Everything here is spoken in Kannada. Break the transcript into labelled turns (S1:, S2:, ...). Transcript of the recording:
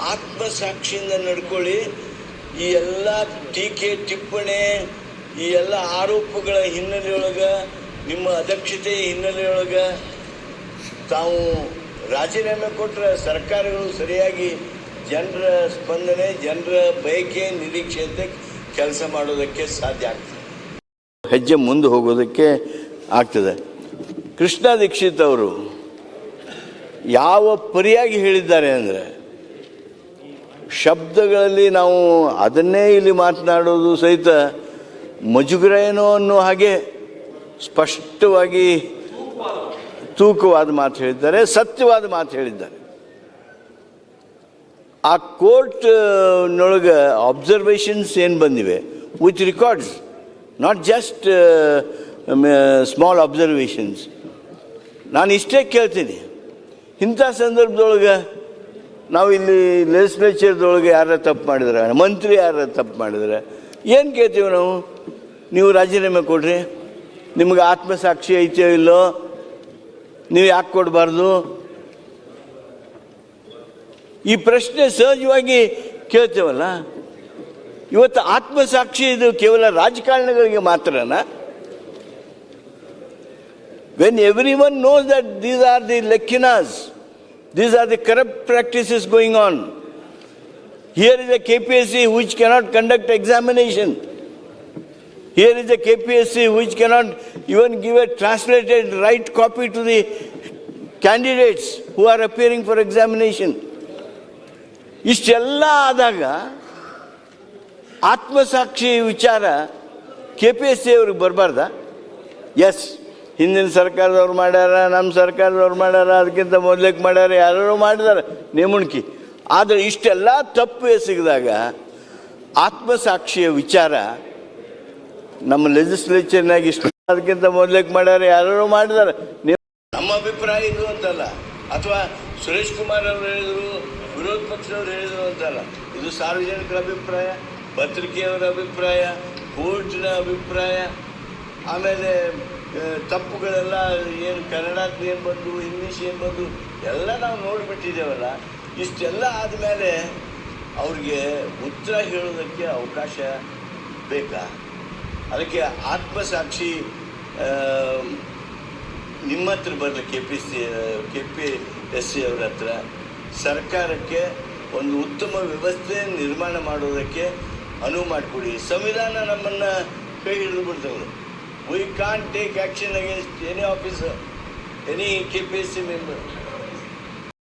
S1: ಆತ್ಮಸಾಕ್ಷಿಯಿಂದ ನಡ್ಕೊಳ್ಳಿ. ಈ ಎಲ್ಲ ಟೀಕೆ, ಟಿಪ್ಪಣಿ, ಈ ಎಲ್ಲ ಆರೋಪಗಳ ಹಿನ್ನೆಲೆಯೊಳಗೆ, ನಿಮ್ಮ ಅಧ್ಯಕ್ಷತೆ ಹಿನ್ನೆಲೆಯೊಳಗೆ ತಾವು ರಾಜೀನಾಮೆ ಕೊಟ್ಟರೆ ಸರ್ಕಾರಗಳು ಸರಿಯಾಗಿ ಜನರ ಸ್ಪಂದನೆ, ಜನರ ಬಯಕೆ ನಿರೀಕ್ಷೆಯಂತೆ ಕೆಲಸ ಮಾಡೋದಕ್ಕೆ ಸಾಧ್ಯ ಆಗ್ತದೆ. ಹೆಜ್ಜೆ ಮುಂದೆ ಹೋಗೋದಕ್ಕೆ ಆಗ್ತದೆ. ಕೃಷ್ಣ ದೀಕ್ಷಿತ್ ಅವರು ಯಾವ ಪರಿಯಾಗಿ ಹೇಳಿದ್ದಾರೆ ಅಂದರೆ ಶಬ್ದಗಳಲ್ಲಿ ನಾವು ಅದನ್ನೇ ಇಲ್ಲಿ ಮಾತನಾಡೋದು ಸಹಿತ ಮುಜುಗರ ಏನೋ ಅನ್ನೋ ಹಾಗೆ ಸ್ಪಷ್ಟವಾಗಿ ತೂಕವಾದ ಮಾತು ಹೇಳಿದ್ದಾರೆ, ಸತ್ಯವಾದ ಮಾತು ಹೇಳಿದ್ದಾರೆ. ಆ ಕೋರ್ಟ್ ನೊಳಗೆ ಅಬ್ಸರ್ವೇಷನ್ಸ್ ಏನು ಬಂದಿವೆ? With records not just small observations ನಾನು ಇಷ್ಟೇ ಕೇಳ್ತೀನಿ. ಇಂಥ ಸಂದರ್ಭದೊಳಗೆ ನಾವು ಇಲ್ಲಿ ಲೆಜಿಸ್ಲೇಚರ್ದೊಳಗೆ ಯಾರ ತಪ್ಪು ಮಾಡಿದ್ರೆ ಮಂತ್ರಿ ಯಾರ ತಪ್ಪು ಮಾಡಿದ್ರೆ ಏನು ಕೇಳ್ತೀವಿ ನಾವು? ನೀವು ರಾಜೀನಾಮೆ ಕೊಡ್ರಿ. ನಿಮಗೆ ಆತ್ಮಸಾಕ್ಷಿ ಐತೆಯೋ ಇಲ್ಲೋ? ನೀವು ಯಾಕೆ ಕೊಡಬಾರ್ದು? ಈ ಪ್ರಶ್ನೆ ಸಹಜವಾಗಿ ಕೇಳ್ತೇವಲ್ಲ? ಇವತ್ತು ಆತ್ಮಸಾಕ್ಷಿ ಇದು ಕೇವಲ ರಾಜಕಾರಣಿಗಳಿಗೆ ಮಾತ್ರನಾ? Every one knows that these are the lekinas, these are the corrupt practices going on. Here is a KPSC which cannot conduct examination. Here is a KPSC which cannot even give a translated right copy to the candidates who are appearing for examination. ಇಷ್ಟೆಲ್ಲ ಆದಾಗ ಆತ್ಮಸಾಕ್ಷಿ ವಿಚಾರ ಕೆ ಪಿ ಎಸ್ ಸಿ ಅವ್ರಿಗೆ ಬರಬಾರ್ದಾ ಎಸ್ ಹಿಂದಿನ ಸರ್ಕಾರದವ್ರು ಮಾಡ್ಯಾರ, ನಮ್ಮ ಸರ್ಕಾರದವ್ರು ಮಾಡ್ಯಾರ, ಅದಕ್ಕಿಂತ ಮೊದಲಕ್ಕೆ ಮಾಡ್ಯಾರ ಯಾರು ಮಾಡಿದಾರೆ, ನೇಮುಣ್ಕಿ. ಆದರೆ ಇಷ್ಟೆಲ್ಲ ತಪ್ಪು ಎಸಗಿದಾಗ ಆತ್ಮಸಾಕ್ಷಿಯ ವಿಚಾರ ನಮ್ಮ ಲೆಜಿಸ್ಲೇಚರ್ನಾಗ ಇಷ್ಟ, ಅದಕ್ಕಿಂತ ಮೊದಲಕ್ಕೆ ಮಾಡ್ಯಾರ ಯಾರು ಮಾಡಿದಾರೆ. ನಮ್ಮ ಅಭಿಪ್ರಾಯ ಇದು ಅಂತಲ್ಲ. ಅಥವಾ ಸುರೇಶ್ ಕುಮಾರ್ ಅವರು ಹೇಳಿದರು, ವಿರೋಧ ಪಕ್ಷದವ್ರು ಹೇಳಿದರು ಅಂತಲ್ಲ. ಇದು ಸಾರ್ವಜನಿಕರ ಅಭಿಪ್ರಾಯ, ಪತ್ರಿಕೆಯವರ ಅಭಿಪ್ರಾಯ, ಕೋರ್ಟಿನ ಅಭಿಪ್ರಾಯ, ಆಮೇಲೆ ತಪ್ಪುಗಳೆಲ್ಲ ಏನು ಕನ್ನಡ ಏನು ಬಂದು ಇಂಗ್ಲೀಷ್ ಏನು ಬಂದು, ಎಲ್ಲ ನಾವು ನೋಡಿಬಿಟ್ಟಿದ್ದೇವಲ್ಲ. ಇಷ್ಟೆಲ್ಲ ಆದಮೇಲೆ ಅವ್ರಿಗೆ ಉತ್ತರ ಹೇಳೋದಕ್ಕೆ ಅವಕಾಶ ಬೇಕಾ? ಅದಕ್ಕೆ ಆತ್ಮಸಾಕ್ಷಿ ನಿಮ್ಮ ಹತ್ರ ಬರಲಿ K P C K P S C ಅವ್ರ ಹತ್ರ. ಸರ್ಕಾರಕ್ಕೆ ಒಂದು ಉತ್ತಮ ವ್ಯವಸ್ಥೆ ನಿರ್ಮಾಣ ಮಾಡೋದಕ್ಕೆ ಅನುವು ಮಾಡಿಕೊಡಿ. ಸಂವಿಧಾನ ನಮ್ಮನ್ನು ಕೈ ಹಿಡಿದು ಬಿಡ್ತವೆ We can't take action against any officer, any KPSC member.